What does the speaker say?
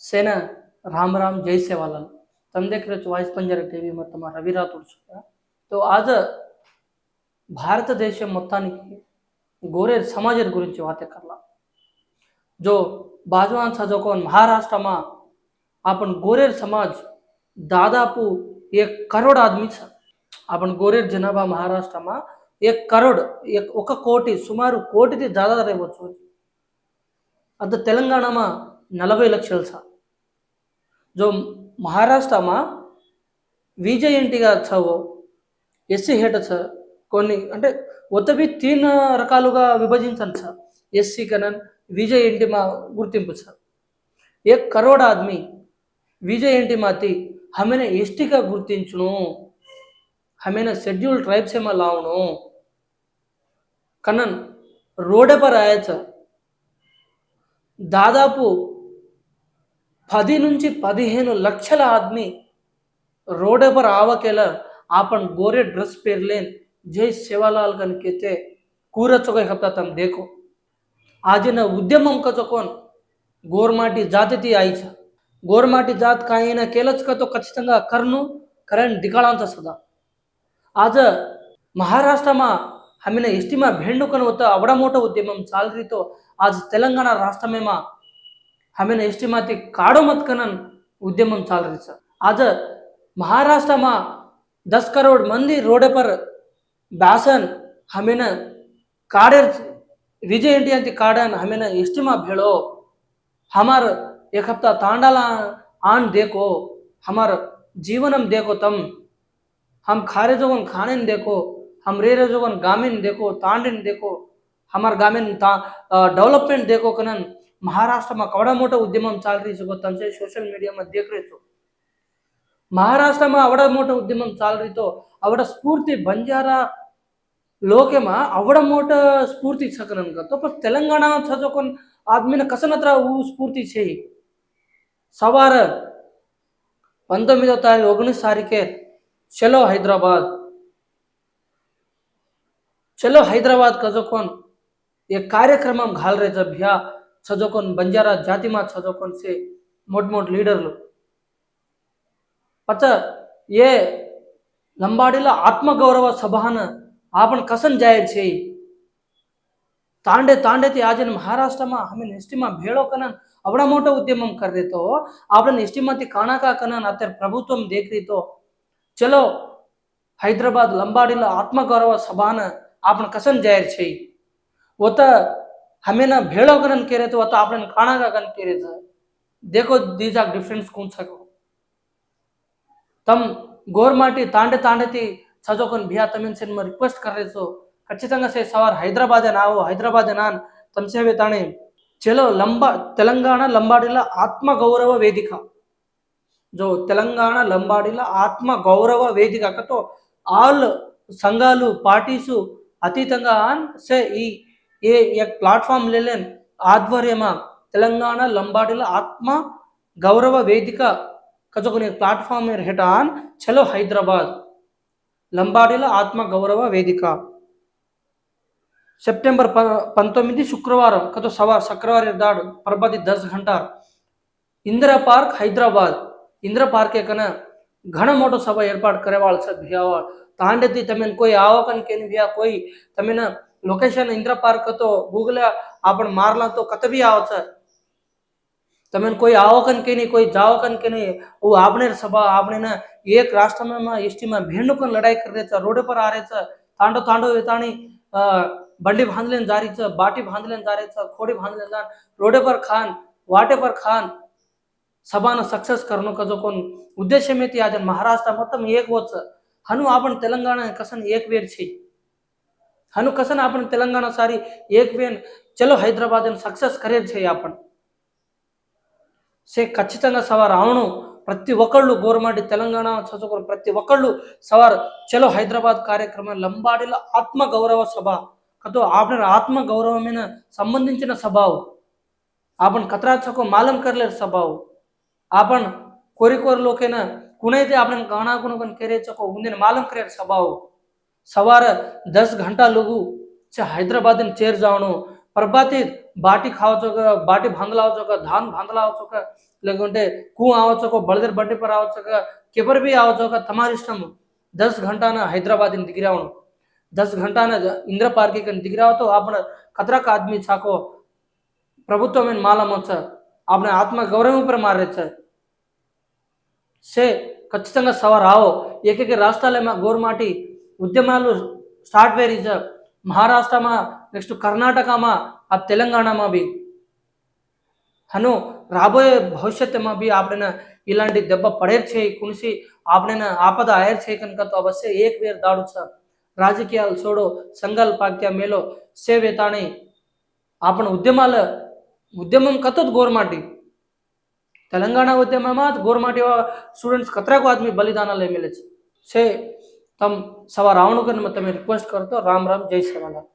ಸೇನಾ ರಾಮ್ ರಾम ಜೈ ಸೇವಾಲಾಲ್ ತಂದೆ ಕಿರಚ್ ವಾಯ್ಸ್ ಪಂಜರ టీవీ మొత్తం రవిరా తుడుచుగా తో ఆజ భారతదేశం మొత్తానికి గోరే సమాజం గురించి వాతే కర్లా జో బాజవాన్ సజో కోన్ మహారాష్ట్రమా? આપણ ગોરેર સમાજ દાદાપુ એક કરોડ આદમી છે આપણ ગોરેર જનાભા મહારાષ્ટ્રમાં એક కరోడ్ ఒక కోటి సుమారు కోటిది దాదాపు రేవచ్చు అంత తెలంగాణమా? నలభై లక్షలు సార్ જો మహారాష్ట్రమా విజయంటిగా చవో ఎస్సీ హేట సార్ కొన్ని అంటే ఒత్తవి తీన్ రకాలుగా విభజించండి సార్ ఎస్సీ కనన్ విజయ్ ఏంటి మా గుర్తింపు సార్ ఏ కరోడ్ ఆద్మీ విజయ్ ఏంటి మాతి హమైన ఎస్టీగా గుర్తించును హమైన షెడ్యూల్ ట్రైబ్స్ ఏమో లావును కనన్ రోడే పర్ సార్ దాదాపు పది నుంచి పదిహేను లక్షల ఆద్మీ రోడెపర్ ఆవకేలా ఆపన్ గోరే డ్రెస్ పేర్లేన్ జై సేవాలాల్ కని కేతే కూరచొక హప్తా తమ్ దేకో આજના ઉદ્યમમ કચો કોણ గోర్మాటి జాతితి ఆయిచ. గోర్మాటి జాత్ కాయన కేలచకతో ఖచ్చితంగా కర్ను కరణ్ దిగాళాంత సదా. ఆజ మహారాష్ట్రమా હમીને એસટીમાં ભેંડુકન હોતા અવડા મોટો ઉદ્યમમ ચાલરીતો આજ તેલંગાણા રાષ્ટ્રમેમાં हमें एस टी माती मत कनन उद्यमम चाल रही सर आज महाराष्ट्र में दस करोड़ मंदिर रोड पर दासन हमें काड़े विजय इंडिया की काड़न हमें एस टी माँ भेड़ो हमार एक हफ्ता तांडाला आन देखो हमार जीवनम देखो तम हम खारे जोगन खाने देखो हम रेरे जोगन गामिन देखो तांडिन देखो हमार गामिन डेवलपमेंट देखो कनन મહારાષ્ટ્રમાં કવડામોટો ઉદ્યમમ ચાલી જગો છે સોશિયલ મીડિયામાં દેખ રહેશો મહારાષ્ટ્રમાં આવડા મોટો ઉદ્યમમ ચાલી તો આવડા સ્ફૂર્તિ બંજારા લોકેમાં આવડા મોટા સ્ફૂર્તિ છકરણ કરતો પણ તેલંગાણામાં છજો કોણ આદમીને કસનત્રા સ્ફૂર્તિ છે સવાર పంతొమ్మిదో తారీఖు ఒకనీస్ తారీఖే చలో హైదరాబాద్ చలో హైదరాబాద్ కజకోన్ ఏ కార్యక్రమం ఘాల్ రే జభ్యా చదువుకొని బంజారా జాతి మా చదువుకొని సే మోట్ మోట్ లీడర్లు. పచ్చ ఏ లంబాడీల ఆత్మగౌరవ సభాను ఆపణ కసన్ జాయర్ చేయి. తాండే తాండేతి આજન મહારાષ્ટ્રમાં અમે નિષ્ઠિમાં ભેળો કનન અવડા મોટો ઉદ્યમમ કરી દેતો આપણે નિષ્ઠિમાંથી કાણાકા કનન અત્યારે પ્રભુત્વમ દેખરી તો హైదరాబాద్ లంబాడీలో ఆత్మగౌరవ సభాను ఆపణ కసన్ జాయిర్ చేయి. ఒత हमें ना भेड़ो कन करे तो आपने खाना का कन करे था देखो दीज आर डिफरेंस कौन सा को तम గోర్మాటి తాండే తాండేతి చదువుకొని బియా తమిన్ సినిమా రిక్వెస్ట్ కర్రేసు ఖచ్చితంగా సే సవార్ హైదరాబాదే నావు హైదరాబాదే నాన్ తమ్సేవి తానే చలో లంబా తెలంగాణ లంబాడిల ఆత్మ గౌరవ వేదిక జో తెలంగాణ లంబాడిల ఆత్మ గౌరవ వేదిక కతో ఆల్ సంఘాలు పార్టీసు అతీతంగా సే ఈ ఏ एक प्लेटफॉर्म ले लें తెలంగాణ లంబాడీల ఆత్మ గౌరవ వేదిక కజకునే ప్లాట్ఫామ్ హెటాన్ చలో హైదరాబాద్. లంబాడీల ఆత్మ గౌరవ వేదిక. సెప్టెంబర్ ప పంతొమ్మిది శుక్రవారం కథ సవార్ శుక్రవారి దాడు పర్బతి దస్ ఘంటార్ ఇందిరా పార్క్ హైదరాబాద్. ఇందిరా పార్క్ ఎక్కన ఘన మోటో సభ ఏర్పాటు కరేవాళ్ళు సభ్య. తాండెత్తి తమిన కోయి ఆవకన్ కెన్ భ్యా కోయి తమిన लोकेशन इंद्रपार्क तो गूगल आपण मारला तो कथ भी आव सर. तमे कोई आवकन के नहीं कोई जावकन के नहीं वो आपने सभा आपने ना एक राष्ट्र में मैं इष्टी में भेड़ों का लड़ाई कर रहे थे रोड पर आ रहे थे थांडो थांडो वेतानी बंडी भांडले जा रही थे बाटी बांधले जा रहे खोड़ी भांडले जा रोड पर खान वाटे पर खान सभा ना सक्सेस करनो का जो कौन उद्देश्य में थी आज महाराष्ट्र मतम एक वो हनु आपण तेलंगाना कसन एक वेर छी હનુ આપણને તેલંગાણા સારી એક બેન ચલો హైదరాబాద్ సక్సెస్ కరియర్ చేయి આપણને సే ఖచ్చితంగా సవార్ అవును ప్రతి ఒక్కళ్ళు గోరమాడి తెలంగాణ చదువుకున్న ప్రతి ఒక్కళ్ళు సవార్ చలో హైదరాబాద్ కార్యక్రమం లంబాడీల ఆత్మగౌరవ సభ కతో ఆపణ ఆత్మగౌరవం మీద సంబంధించిన సభావు ఆపణ కతరాచకు మాలం కర్లేరు సభావు ఆపణ కోరికోరలోకైనా కునైతే ఆపణ గాణాకునకొని కెరేచకు ఉందిన మాలం కరేరు సభావు સવારે દસ ઘંટા લોકો છે હૈદરાબાદને ચેર જવાનું ప్రభాతి బాటి కావచ్చుక బాటి బంధులు అవచ్చుక ధాన్ బంధులు అవచ్చుక లేకుంటే కూ అవచ్చుక బళదర్ బట్టి పర్ అవచ్చుక కెపర్ బి అవచ్చుక తమారి ఇష్టం దస్ ఘంటాన హైదరాబాద్ దిగిరావను. దస్ ఘంటాన ఇంద్ర పార్కి దిగిరావతో ఆపణ కతరక ఆద్మీ చాకో ప్రభుత్వమైన మాలం వచ్చ ఆపణ ఆత్మ గౌరవం పర మారచ్చ. సే ఖచ్చితంగా సవ రావో ఏకైక రాష్ట్రాలే గోరుమాటి ఉద్యమాలు సాఫ్ట్వేర్ రిజర్వ్ మహారాష్ట్రమా నెక్స్ట్ కర్ణాటకమా ఆ తెలంగాణમાં બી હનો રાબોએ ભવિષ્યમાં બી આપણે ઇલાંટી દెబ్బ પડે છે કુણસી આપણે આપદ આયર છે કనుక તો અવશ્ય એક વેર દાડુ સર రాజకీయాలు చూడు సంఘాలు పాక్య మేలో సేవే తాని આપણ ઉદ્યમાલ ઉદ્યમમ કતો ગોરમાટી తెలంగాణ ఉద్యమమా గోర్మాటి స్టూడెంట్స్ కత్రకు ఆద్మీ బలిదానాలు ఏమీ లేదు సే તમ સવા રાવણું કરીને તમે રિક્વેસ્ટ કરતો રામ રામ જય સેવાલાલ